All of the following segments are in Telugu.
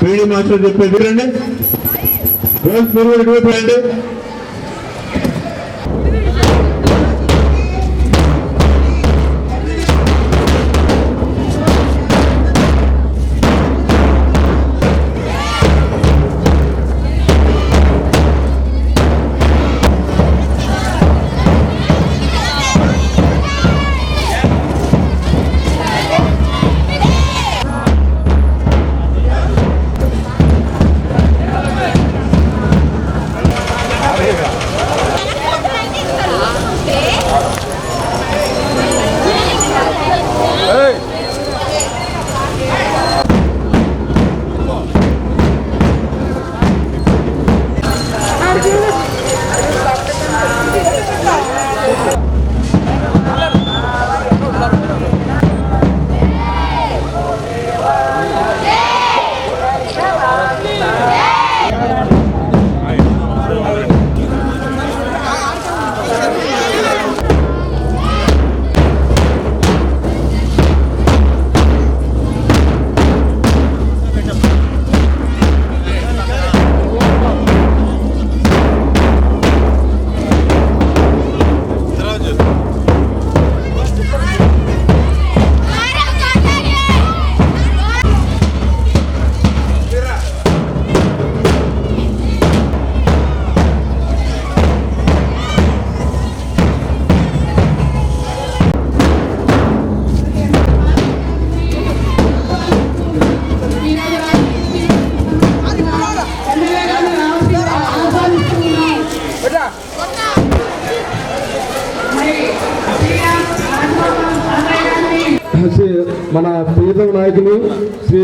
పీడి మాస్టర్ చెప్పేది రండి రోజు మీరు ఇటువైపు రండి. నాయకులు శ్రీ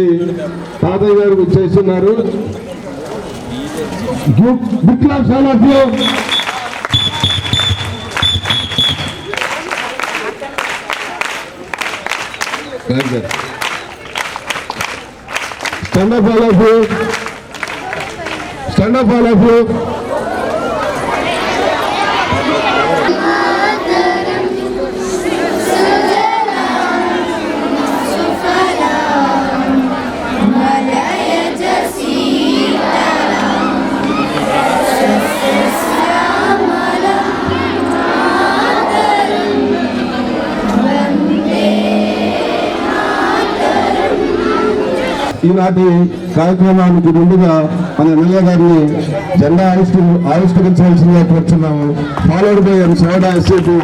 తాతయ్య గారు చేస్తున్నారు. Big class all of you stand up all of you stand up all of you ఈనాటి కార్యక్రమానికి ముందుగా మన ఎమ్మెల్యే గారిని జెండా ఆవిష్క ఆవిష్కరించవలసిందిగా కోరుతున్నాము ఫాలోడ్ బై ఎం సోడా ఎస్ఏటి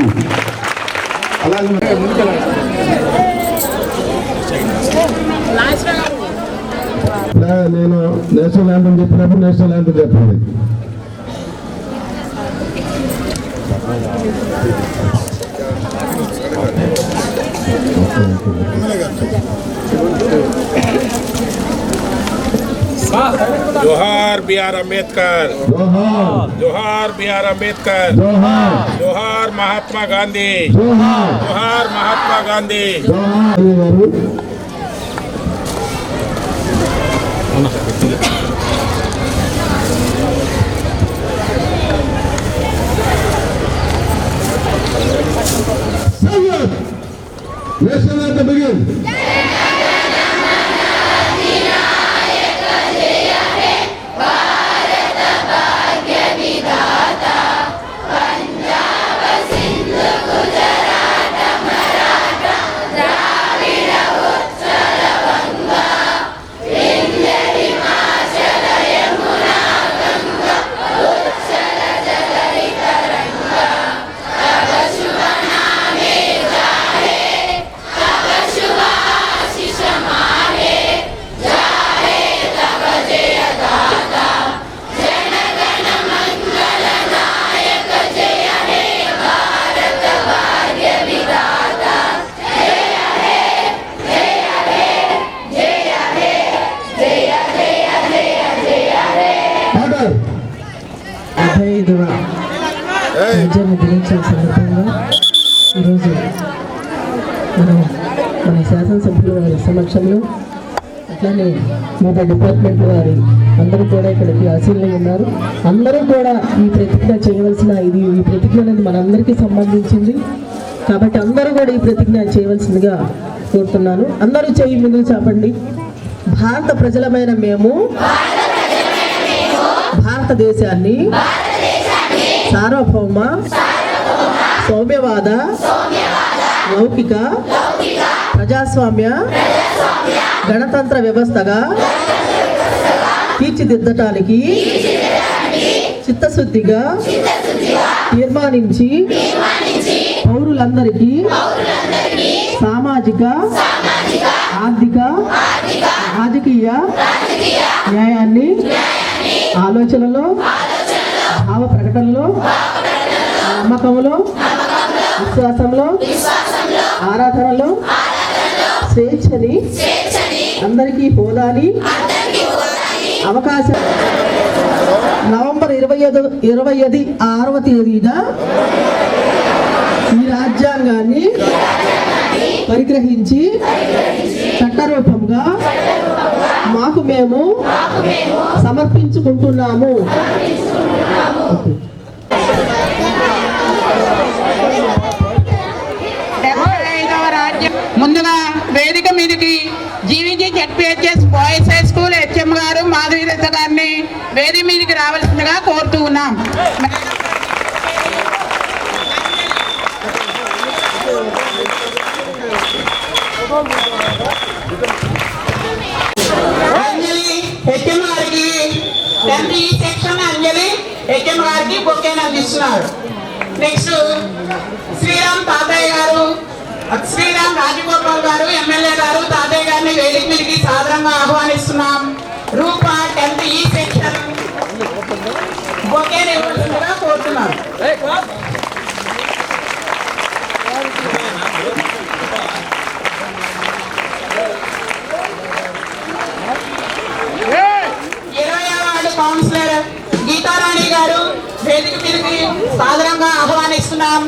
అలాగే నేను నేషనల్ ల్యాండ్ చెప్పినప్పుడు నేషనల్ ల్యాండ్ చెప్పండి. जोहार बी आर अंबेडकर। जोहार बी आर अंबेडकर। जोहार महात्मा गांधी। जोहार Mahatma Gandhi. Listen at the. సమక్షంలో అట్లానే వివిధ డిపార్ట్మెంట్ వారి అందరూ కూడా ఇక్కడికి ఆశీనులై ఉన్నారు. అందరూ కూడా ఈ ప్రతిజ్ఞ చేయవలసిన ఇది ఈ ప్రతిజ్ఞ అనేది మనందరికీ సంబంధించింది. కాబట్టి అందరూ కూడా ఈ ప్రతిజ్ఞ చేయవలసిందిగా కోరుతున్నాను. అందరూ చేయి ముందుకు చాపండి. భారత ప్రజలమైన మేము భారతదేశాన్ని సార్వభౌమ సౌమ్యవాద లౌకిక ప్రజాస్వామ్య గణతంత్ర వ్యవస్థగా తీర్చిదిద్దటానికి చిత్తశుద్ధిగా తీర్మానించి పౌరులందరికీ సామాజిక ఆర్థిక రాజకీయ న్యాయాన్ని ఆలోచనలో భావ ప్రకటనలో నమ్మకంలో విశ్వాసంలో ఆరాధనలో స్వేచ్ఛని అందరికీ హోదాని అవకాశం. నవంబర్ ఇరవై ఐదు ఇరవై ఐదు ఆరవ తేదీన ఈ రాజ్యాంగాన్ని పరిగ్రహించి చట్టరూపంగా మాకు మేము సమర్పించుకుంటున్నాము. ముందుగా వేదిక మీదకి జీవించి ZPHS boys high school HM గారు మాధవి దత్త గారిని వేది మీదకి రావాల్సిందిగా కోరుతూ ఉన్నాం. అంజలి హెచ్ఎం గారికి తండ్రి ఈ సెక్షన్ అంజలి హెచ్ఎం గారికి బొకేన్ అందిస్తున్నారు. నెక్స్ట్ శ్రీరామ్ తాతయ్య గారు శ్రీరామ్ రాజగోపాల్ గారు ఎమ్మెల్యే గారు తాతయ్య గారిని వేదిక మీదకి సాదరంగా ఆహ్వానిస్తున్నాం. రూప టెన్త్ ఈ సెక్షన్. బొకేన్ ఇవ్వాల్సిందిగా కోరుతున్నాం ఇరవై వార్డు కౌన్సిలర్ గీతారాణి గారు వేదిక మీదకి సాదరంగా ఆహ్వానిస్తున్నాం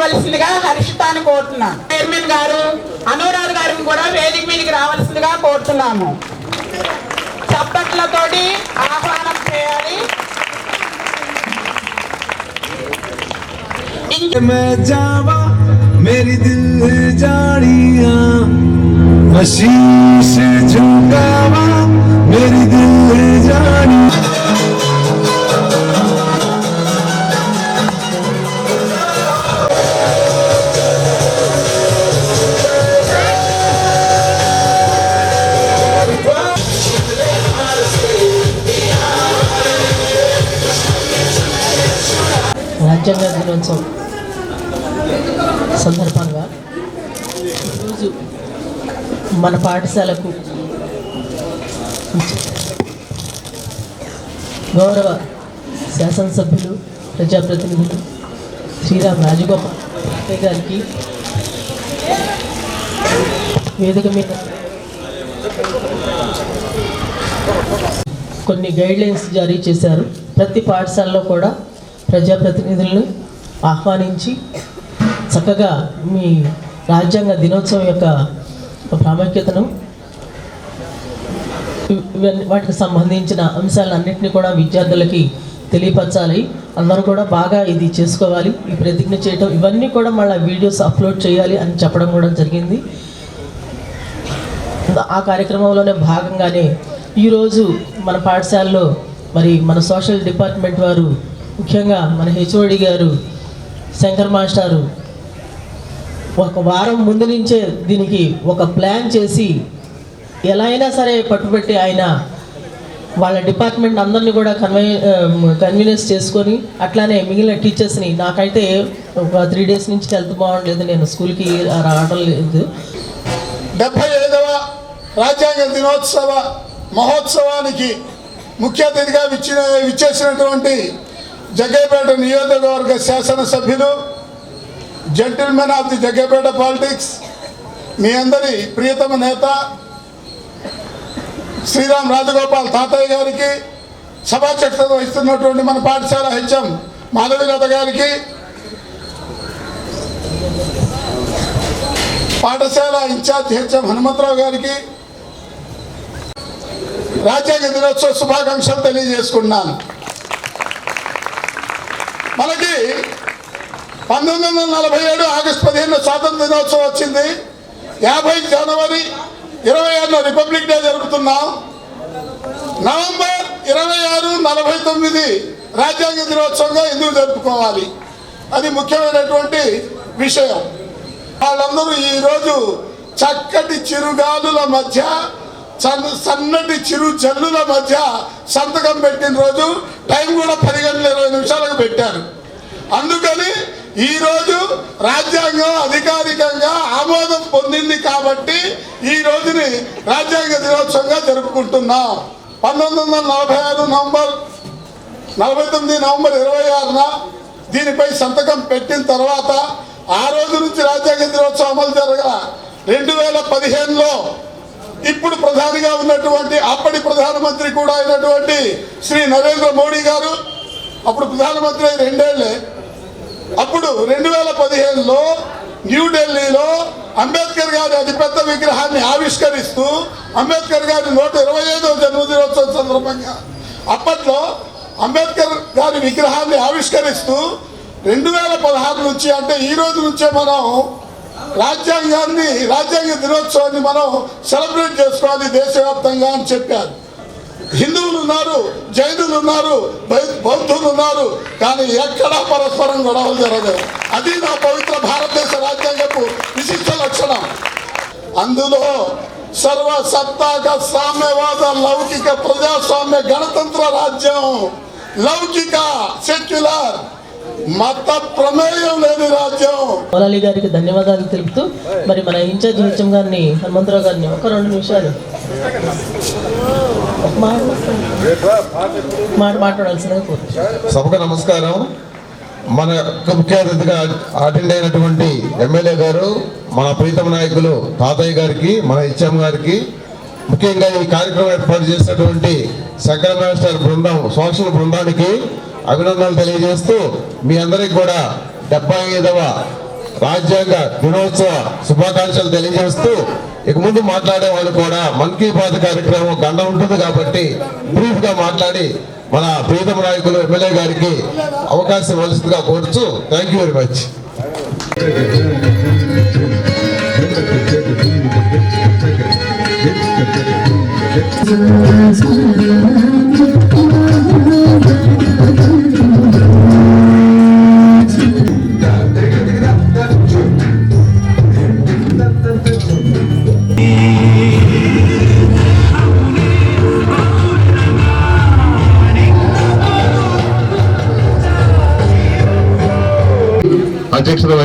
బొకేని ఇవ్వాల్సిందిగా హర్షితాన్ని కోరుతున్నాం చైర్మన్ గారు అనురాధ్ గారిని కూడా వేదిక మీదకి రావాల్సిందిగా కోరుతున్నాము చప్పట్లతోటి ఆహ్వానం చేయాలి मैं जावा मेरी दिल जाड़िया मशीन से झुकावा मेरी दिल जाड़ी రాజ్యాంగ దినోత్సవం సందర్భంగా ఈరోజు మన పాఠశాలకు గౌరవ శాసనసభ్యులు ప్రజాప్రతినిధులు శ్రీరామ్ రాజగోపాల్ గారికి వేదిక మీద కొన్ని గైడ్లైన్స్ జారీ చేశారు. ప్రతి పాఠశాలలో కూడా ప్రజాప్రతినిధులను ఆహ్వానించి చక్కగా మీ రాజ్యాంగ దినోత్సవం యొక్క ప్రాముఖ్యతను ఇవన్నీ వాటికి సంబంధించిన అంశాలన్నింటినీ కూడా విద్యార్థులకి తెలియపరచాలి. అందరూ కూడా బాగా ఇది చేసుకోవాలి. ఈ ప్రతిజ్ఞ చేయటం ఇవన్నీ కూడా మళ్ళీ వీడియోస్ అప్లోడ్ చేయాలి అని చెప్పడం కూడా జరిగింది. ఆ కార్యక్రమంలోనే భాగంగానే ఈరోజు మన పాఠశాలలో మరి మన సోషల్ డిపార్ట్మెంట్ వారు ముఖ్యంగా మన హెచ్ఓడి గారు శంకర్ మాస్టారు ఒక వారం ముందు నుంచే దీనికి ఒక ప్లాన్ చేసి ఎలా అయినా సరే పట్టుబట్టి ఆయన వాళ్ళ డిపార్ట్మెంట్ అందరినీ కూడా కన్వై కన్వీనియన్స్ చేసుకొని అట్లానే మిగిలిన టీచర్స్ని నాకైతే ఒక త్రీ డేస్ నుంచి హెల్త్ బాగుండలేదు నేను స్కూల్కి రావడం లేదు. డెబ్బై ఐదవ రాజ్యాంగ దినోత్సవ మహోత్సవానికి ముఖ్య అతిథిగా విచ్చిన విచ్చేసినటువంటి జగ్గేపేట నియోజకవర్గ శాసనసభ్యులు gentleman of the Jaggepeta politics మీ అందరి ప్రియతమ నేత శ్రీరామ్ రాజగోపాల్ తాతయ్య గారికి సభాధ్యక్షత వహిస్తున్నటువంటి మన పాఠశాల హెచ్ఎం మాధవీలత గారికి పాఠశాల ఇన్ఛార్జ్ హెచ్ఎం హనుమంతరావు గారికి రాజ్యాంగ దినోత్సవ శుభాకాంక్షలు తెలియజేసుకున్నాను మనకి పంతొమ్మిది వందల నలభై ఏడు ఆగస్టు పదిహేను స్వాతంత్ర దినోత్సవం వచ్చింది. యాభై జనవరి ఇరవై ఆరున రిపబ్లిక్ డే జరుపుతున్నాం. నవంబర్ ఇరవై ఆరు నలభై తొమ్మిది రాజ్యాంగ దినోత్సవంగా ఎందుకు జరుపుకోవాలి? అది ముఖ్యమైనటువంటి విషయం. వాళ్ళందరూ ఈరోజు చక్కటి చిరుగాలుల మధ్య సన్నటి చిరు జల్లుల మధ్య సంతకం పెట్టిన రోజు టైం కూడా పది గంటల ఇరవై నిమిషాలకు పెట్టారు. అందుకని ఈరోజు రాజ్యాంగం అధికారికంగా ఆమోదం పొందింది కాబట్టి ఈ రోజుని రాజ్యాంగ దినోత్సవంగా జరుపుకుంటున్నాం. పంతొమ్మిది వందల నలభై ఆరు నవంబర్ నలభై తొమ్మిది నవంబర్ ఇరవై ఆరున దీనిపై సంతకం పెట్టిన తర్వాత ఆ రోజు నుంచి రాజ్యాంగ దినోత్సవం అమలు జరగ రెండు వేల పదిహేనులో ఇప్పుడు ప్రధానిగా ఉన్నటువంటి అప్పటి ప్రధానమంత్రి కూడా అయినటువంటి శ్రీ నరేంద్ర మోడీ గారు అప్పుడు ప్రధానమంత్రి అయి రెండేళ్ళే. అప్పుడు రెండు వేల పదిహేనులో న్యూఢిల్లీలో అంబేద్కర్ గారి అతిపెద్ద విగ్రహాన్ని ఆవిష్కరిస్తూ అంబేద్కర్ గారి నూట ఇరవై ఐదవ జన్మదినోత్సవం సందర్భంగా అప్పట్లో అంబేద్కర్ గారి విగ్రహాన్ని ఆవిష్కరిస్తూ రెండు వేల పదహారు నుంచి అంటే ఈ రోజు నుంచే మనం రాజ్యాంగాన్ని రాజ్యాంగ దినోత్సవాన్ని మనం సెలబ్రేట్ చేసుకోవాలి దేశవ్యాప్తంగా అని చెప్పారు. హిందువులు ఉన్నారు జైనులు ఉన్నారు బౌద్ధులు ఉన్నారు కానీ ఎక్కడా పరస్పరం గొడవలు జరగదు అది నా పవిత్ర భారతదేశ రాజ్యాంగపు విశిష్ట లక్షణం. అందులో సర్వ సత్తాక సామ్యవాద లౌకిక ప్రజాస్వామ్య గణతంత్ర రాజ్యం లౌకిక సెక్యులర్ మత ప్రమేయం లేని రాజ్యం. మౌలాలి గారికి ధన్యవాదాలు తెలుపుతూ మరి మన ఇన్ఛార్జ్ హెచ్ఎం గారిని హనుమంతరావు గారిని ఒక రెండు నిమిషాలు. ఒక మాట మాట మాట్లాడాల్సిందిగా కోరుతున్నాను. సభకు నమస్కారం. మన యొక్క ముఖ్య అతిథిగా అటెండ్ అయినటువంటి ఎమ్మెల్యే గారు మన ప్రీతమ నాయకులు తాతయ్య గారికి మన హెచ్ఎం గారికి ముఖ్యంగా ఈ కార్యక్రమం ఏర్పాటు చేసినటువంటి శంకర మాస్టర్ బృందం సోషల్ బృందానికి అభినందనలు తెలియజేస్తూ మీ అందరికి కూడా డెబ్బై ఐదవ రాజ్యాంగ దినోత్సవ శుభాకాంక్షలు తెలియజేస్తూ ఇక ముందు మాట్లాడే వాళ్ళు కూడా మన్ కీ బాత్ కార్యక్రమం గండ ఉంటుంది కాబట్టి బ్రీఫ్గా మాట్లాడి మన ప్రీతమ నాయకులు ఎమ్మెల్యే గారికి అవకాశం ఇవ్వాల్సిందిగా కోరుచు థ్యాంక్ యూ వెరీ మచ్. అధ్యక్షత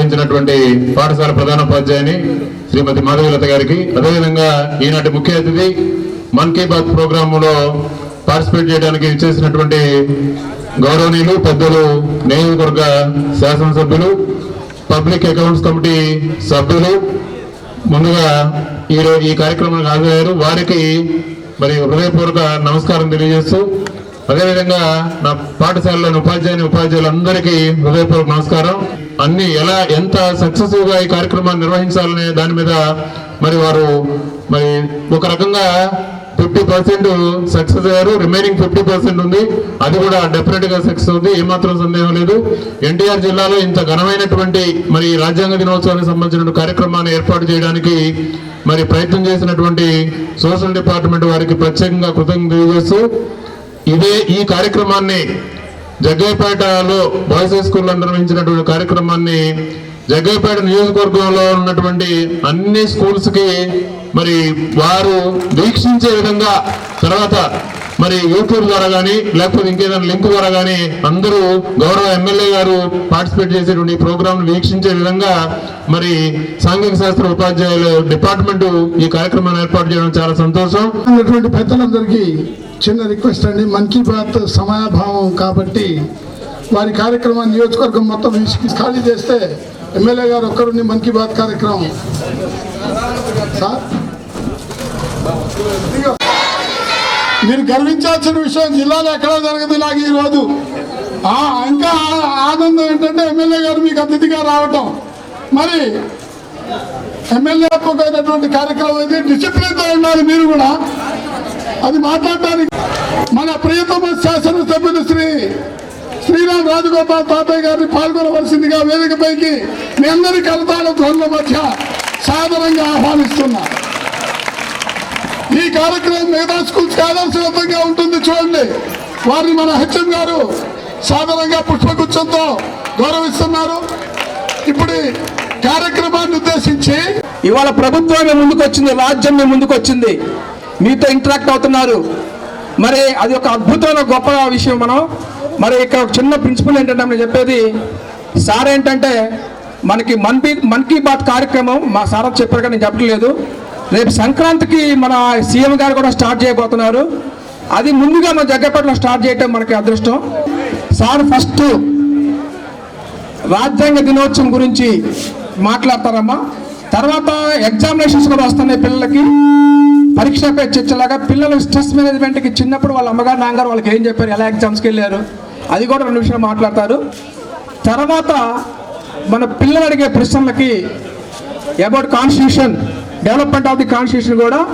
నిర్వహించినటువంటి పాఠశాల ప్రధానోపాధ్యాయుని శ్రీమతి మాధవీలత గారికి. అదేవిధంగా ఈనాటి ముఖ్య అతిథి మన్ కీ బాత్ ప్రోగ్రాంలో పార్టిసిపేట్ చేయడానికి ఇచ్చేసినటువంటి గౌరవనీయులు పెద్దలు నియోజకవర్గ శాసనసభ్యులు పబ్లిక్ అకౌంట్స్ కమిటీ సభ్యులు. ముందుగా ఈ ఈ కార్యక్రమానికి హాజరయ్యారు. వారికి మరి హృదయపూర్వక నమస్కారం తెలియజేస్తూ అదేవిధంగా నా పాఠశాలలోని ఉపాధ్యాయుని ఉపాధ్యాయులందరికీ హృదయపూర్వక నమస్కారం. అన్ని ఎలా ఎంత సక్సెస్ఫుల్గా ఈ కార్యక్రమాన్ని నిర్వహించాలనే దాని మీద మరి వారు మరి ఒక రకంగా ఫిఫ్టీ పర్సెంట్ సక్సెస్ అయ్యారు. రిమైనింగ్ ఫిఫ్టీ పర్సెంట్ ఉంది. అది కూడా డెఫినెట్గా సక్సెస్ ఉంది. ఏమాత్రం సందేహం లేదు. ఎన్టీఆర్ జిల్లాలో ఇంత ఘనమైనటువంటి మరి రాజ్యాంగ దినోత్సవానికి సంబంధించిన కార్యక్రమాన్ని ఏర్పాటు చేయడానికి మరి ప్రయత్నం చేసినటువంటి సోషల్ డిపార్ట్మెంట్ వారికి ప్రత్యేకంగా కృతజ్ఞత తెలియజేస్తూ ఇదే ఈ కార్యక్రమాన్ని జగ్గయ్యపేటలో బాయ్స్ హై స్కూల్లో నిర్వహించినటువంటి కార్యక్రమాన్ని జగ్గయ్యపేట నియోజకవర్గంలో ఉన్నటువంటి అన్ని స్కూల్స్కి మరి వారు వీక్షించే విధంగా తర్వాత మరి యూట్యూబ్ ద్వారా కానీ లేకపోతే ఇంకేదైనా లింక్ ద్వారా కానీ అందరూ గౌరవ ఎమ్మెల్యే గారు పార్టిసిపేట్ చేసేటువంటి ప్రోగ్రామ్ వీక్షించే విధంగా మరి సాంఘిక శాస్త్ర ఉపాధ్యాయులు డిపార్ట్మెంట్ ఈ కార్యక్రమాన్ని ఏర్పాటు చేయడం చాలా సంతోషం. పెద్దలందరికీ చిన్న రిక్వెస్ట్ అండి. మన్ కీ బాత్ సమయాభావం కాబట్టి వారి కార్యక్రమాన్ని నియోజకవర్గం మొత్తం ఖాళీ చేస్తే ఎమ్మెల్యే గారు ఒక్కరుండి మన్ కీ బాత్ కార్యక్రమం. సార్? మీరు గర్వించాల్సిన విషయం జిల్లాలో ఎక్కడా జరగదు నాకు ఈరోజు ఇంకా ఆనందం ఏంటంటే ఎమ్మెల్యే గారు మీకు అతిథిగా రావటం. మరి ఎమ్మెల్యే పోయినటువంటి కార్యక్రమం అయితే డిసిప్లిన్తో ఉండాలి మీరు కూడా. అది మాట్లాడటానికి మన ప్రియతమ శాసనసభ్యులు శ్రీ శ్రీరామ్ రాజగోపాల్ తాతయ్య గారిని పాల్గొనవలసిందిగా వేదికపైకి మీ అందరి కలతాల ధ్వనుల మధ్య సాధారణంగా ఆహ్వానిస్తున్నా. ఈ కార్యక్రమం మిగతా స్కూల్స్ ఆదర్శవంతంగా ఉంటుంది చూడండి. వారిని మన హెచ్ఎం గారు సాధారణంగా పుష్పగుచ్చంతో గౌరవిస్తున్నారు. ఇప్పుడు కార్యక్రమాన్ని ఉద్దేశించి ఇవాళ ప్రభుత్వమే ముందుకొచ్చింది రాజ్యం ముందుకు మీతో ఇంటరాక్ట్ అవుతున్నారు. మరి అది ఒక అద్భుతమైన గొప్ప విషయం మనం. మరి ఇక్కడ ఒక చిన్న ప్రిన్సిపల్ ఏంటంటే మనం చెప్పేది సార్ ఏంటంటే మనకి మన్ బీ మన్ కీ బాత్ కార్యక్రమం మా సార్ చెప్పారు కానీ నేను చెప్పట్లేదు. రేపు సంక్రాంతికి మన సీఎం గారు కూడా స్టార్ట్ చేయబోతున్నారు. అది ముందుగా మన జగ్గపేటలో స్టార్ట్ చేయటం మనకి అదృష్టం. సార్ ఫస్ట్ రాజ్యాంగ దినోత్సవం గురించి మాట్లాడతారమ్మా. తర్వాత ఎగ్జామినేషన్స్ కూడా వస్తున్నాయి పిల్లలకి. పరీక్షపై చర్చలాగా పిల్లలు స్ట్రెస్ మేనేజ్మెంట్కి చిన్నప్పుడు వాళ్ళ అమ్మగారు నాన్నగారు వాళ్ళకి ఏం చెప్పారు ఎలా ఎగ్జామ్స్కి వెళ్ళారు అది కూడా రెండు విషయాలు మాట్లాడతారు. తర్వాత మన పిల్లలు అడిగే ప్రశ్నలకి about constitution development of the constitution కూడా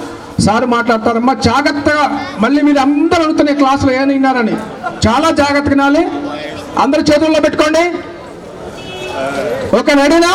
సార్ మాట్లాడతారమ్మా. జాగ్రత్తగా మళ్ళీ మీరు అందరూ అడుగుతున్నాయి క్లాసులో ఏమని విన్నారని. చాలా జాగ్రత్తగా వినాలి. అందరు చేతుల్లో పెట్టుకోండి. ఓకే రెడీనా